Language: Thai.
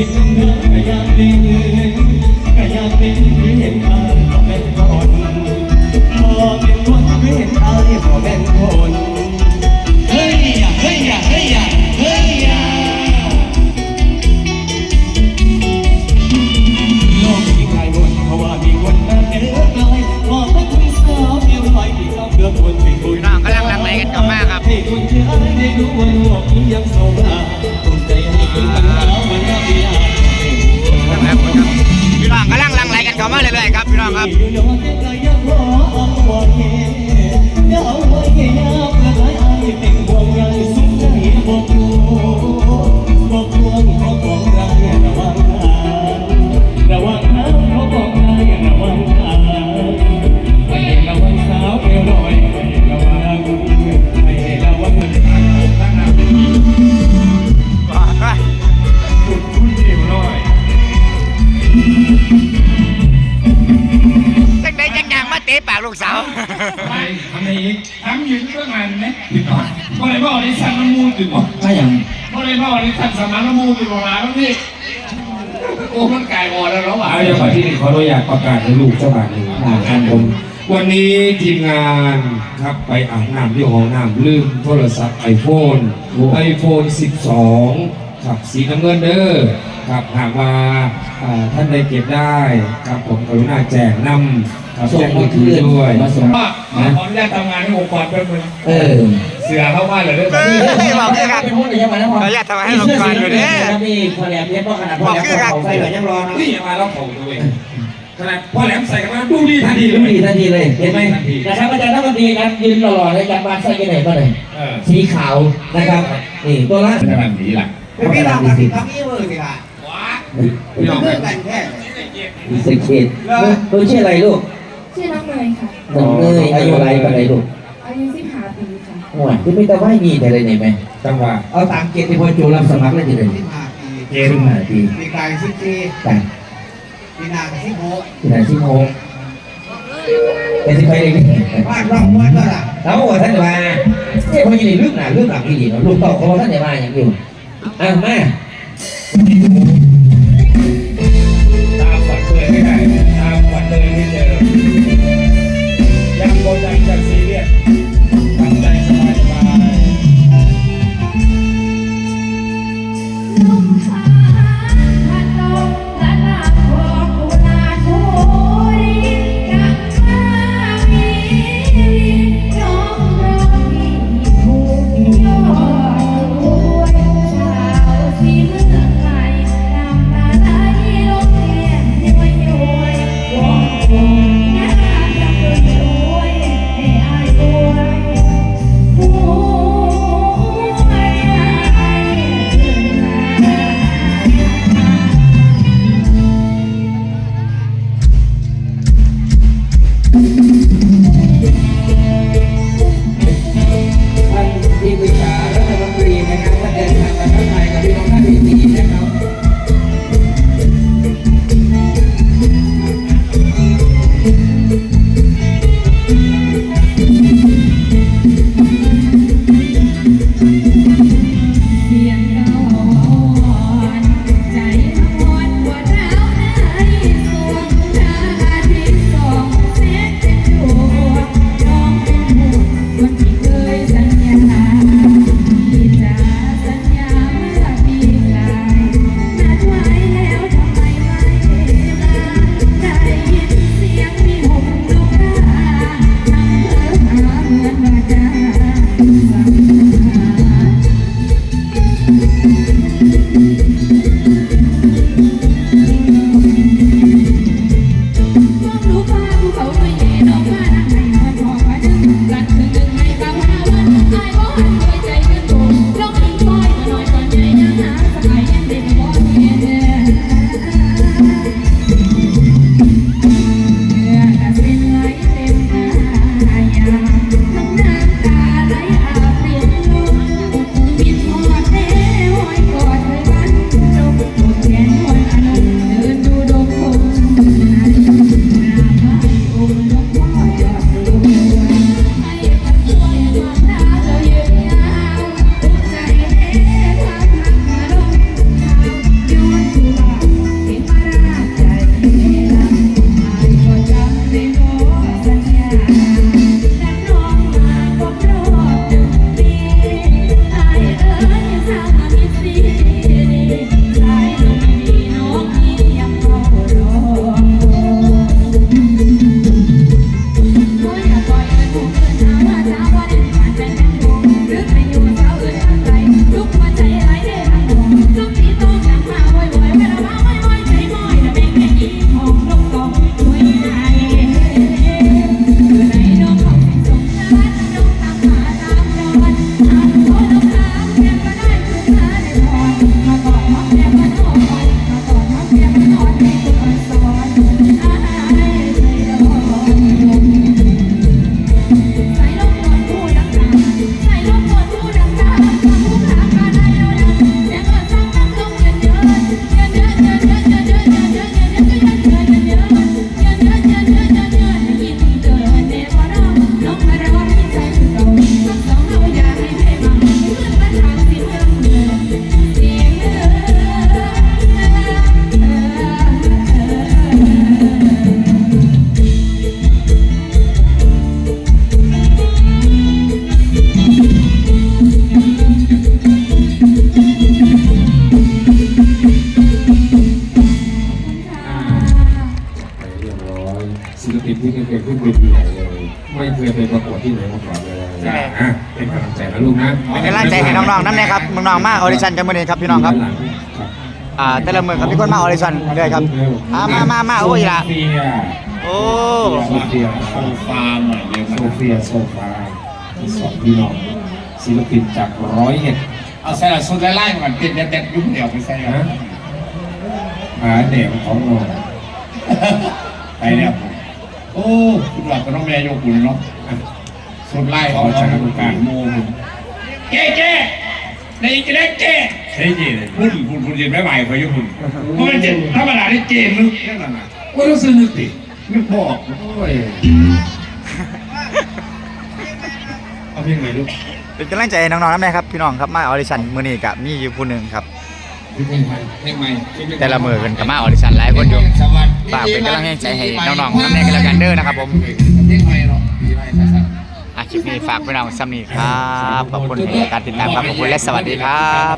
เป็นเนื้อก็อยากเป็นก็อยากเป็นที่เห็นอายก็เป็นคนพอเป็นคนที่เห็นอายก็เป็นคนเฮ้ยอย่าเฮ้ยอย่าเฮ้ยอย่าเฮ้ยอย่าโลกมีใครวนเพราะว่ามีคนมาเนื้อลอยขอบพระคุณสาวเอวลอยที่เขาเลือกคนเป็นบุญพี่น้องกำลังลังไหลกันกลับมาครับให้คุณเชื่อได้รู้ว่าโลกนี้ยังโซภา เข้ามาเรื่อยๆครับพี่น้องครับ ปากลูกสาวไปทำในอีกทำอยู่เรื่องงานไหมก็เลยบอกในสั่งน้ำมูลตื่นบอกถ้าอย่างก็เลยบอกในสั่งสมานน้ำมูลตื่นบอกมาแล้วพี่โอ้มันกายอ่อนแล้วว่ะเอาอย่างมาที่นี่ขออนุญาตประกาศให้ลูกเจ้าบ่าวหนึ่งงานผมวันนี้ทีมงานครับไปอาบน้ำที่ห้องน้ำลืมโทรศัพท์ไอโฟนไอโฟน 12 ครับสีน้ำเงินเด้อครับหากว่าอ่าท่านได้เก็บได้ครับผมกรุณาแจ้งนำ ครับแจ้งมือถือด้วยมาส่งว่าขออนุญาตทำงานให้องค์กรแป๊บนึงเออเสือเข้าบ้านเลยด้วยนี่บอกคือกันเป็นพูดอะไรยังไงนะขออนุญาตทำให้ลงก่อนอยู่เด้อนี่พอแหลมเพชรพ่อขนาดพ่อแหลมเขาใส่เหมือนยังรอนะนี่มาแล้วของตัวเองขนาดพ่อแหลมใส่กันมาดูดีทันทีเลดูดียทันทีเลยเห็นไหมนะครับอาจารย์นักดนตรีนะยืนหล่อๆเลยอาจารย์บานใส่กันไหนบ้างเลยเออสีขาวนะครับนี่ตัวละขนาดนี้ล่ะพี่ลองกับพี่พี่น้องครับสิเขตเออชื่ออะไรลูก ชื่อน้องเนยค่ะ น้องเนยอายุอะไรกันเลยลูกอายุสิบห้าปีค่ะหัวที่ไม่ต้องให้มีแต่เลยไหมจังหวะเอาตามเกณฑ์ที่พ่อจูรับสมัครเลยทีเดียวเกณฑ์สิบห้าปีปีกายสิบสี่แต่ปีนาสิบหกที่ไหนสิบหกเป็นสิบไปเลยนี่บ้านร่องม้วนก็ล่ะแล้วว่าท่านจะมาเนี่ยพอยินดีลึกหนาลึกหลังที่ดีเนาะลูกเต่าเขาท่านจะมาอย่างอยู่อะแม่ เคยขึ้นเวทีไหนเลยไม่เคยไปประกวดที่ไหนมาก่อนเลยนะอะเป็นกำลังใจนะลูกนะเป็นกำลังใจให้น้องๆนั่นเนะครับน้องๆมากออริชันกันเมื่องครับพี่น้องครับอ่าแต่ละเมืองครับพี่คนมาออริชันเลยครับอ่ามามามาโอ้ยละโอ้ซเฟียโซฟาใหม่เลยโซเฟียโซฟาสองพี่น้องศิลปินจากร้อยเอ็ดเอาใส่ละโซ่ไล่ๆก่อนติดแต่ยุ่งเดี่ยวไปใส่ละหาเดี่ยวของเราไปเนี่ย โอ้คุณหลักก็ต้องแม่ยกคุณเนาะสุดไล่ของชาติการโมงเจ๊เจ๊ในจะได้เจ๊ใช่เจ๊เลยพุ่นพุ่นพุ่นเย็นไม่ไหวพายุพุ่นเพราะมันเจ๊ธรรมดาที่เจ๊นึกแค่นั้นนะว่าเราซื้อนึกดินึกบอกโอ้ยเอาเพลงไหนลูกเป็นกำลังใจให้น้องๆนั่นนะครับพี่น้องครับมาออดิชั่นมื้อนี้กับมีอยู่ผู้หนึ่งครับ เพลงใหม่เพลงใหม่แต่ละมือเป็นกับมาออดิชั่นหลายคนอยู่ฝากเป็นกำลังใจให้น้องๆนั่นเองกันแล้วกันเด้อนะครับผมเพลงใหม่เนาะเพลงใหม่สัสอาคลิปนี้ฝากพี่น้องซัมนี่ครับขอบคุณในการติดตามครับขอบคุณและสวัสดีครับ